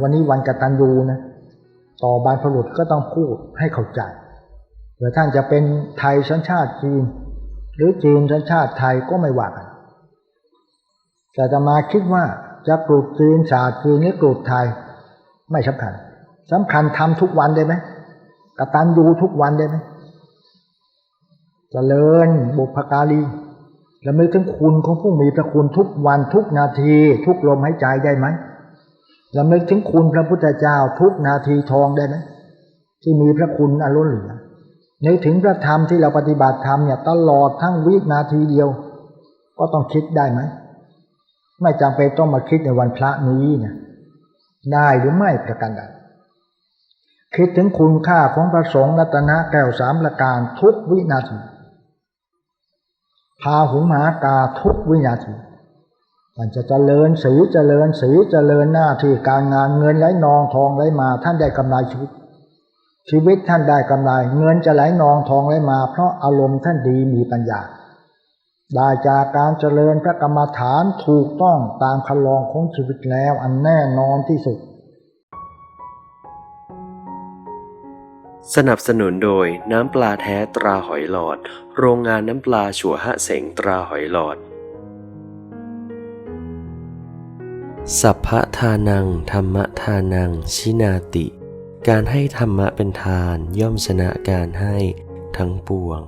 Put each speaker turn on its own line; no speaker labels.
วันนี้วันกตัญญูนะต่อบรรพบุรุษก็ต้องพูดให้เข้าใจเผื่อท่านจะเป็นไทยสัญชาติจีน หรือจีนสัญชาติไทยก็ไม่ว่ากันแต่จะมาคิดว่าจะปลูกจีนศาสตร์จีนหรือปลูกไทย ไม่สำคัญสำคัญทำทุกวันได้ไหมกตัญญูทุกวันได้ไหมเจริญบุพการีและไม่ถึงคุณของผู้มีพระคุณทุกวันทุกนาที ทุกลมหายใจได้ไหม ลำลึกถึงคุณพระพุทธเจ้าทุกนาทีทองได้ไหมที่มีพระคุณอันล้นเหลือนึกถึงพระธรรมที่เราปฏิบัติธรรมเนี่ยตลอดทั้งวินาทีเดียว ก็ต้องคิดได้ไหมไม่จำเป็นต้องมาคิดในวันพระนี้เนี่ยได้หรือไม่ประกันใดคิดถึงคุณค่าของพระสงฆ์รัตนะแก้วสามประการทุกวินาทีพาหุงหากาทุกวินาที ท่านจะเจริญสีเจริญสีเจริญหน้าที่การงานเงินไหลนองทองไหลมา ท่านได้กำไรชีวิต ชีวิตท่านได้กำไร เงินจะไหลนองทองไหลมา เพราะอารมณ์ท่านดีมีปัญญาได้จากการเจริญพระกรรมฐานถูกต้องตามคันลองของชีวิตแล้วอันแน่นอนที่สุด
สนับสนุนโดยน้ำปลาแท้ตราหอยหลอด โรงงานน้ำปลาชัวฮะเสงตราหอยหลอด สัพพทานัง ธรรมทานัง ชินาติ การให้ธรรมะเป็นทานย่อมชนะการให้ทั้งปวง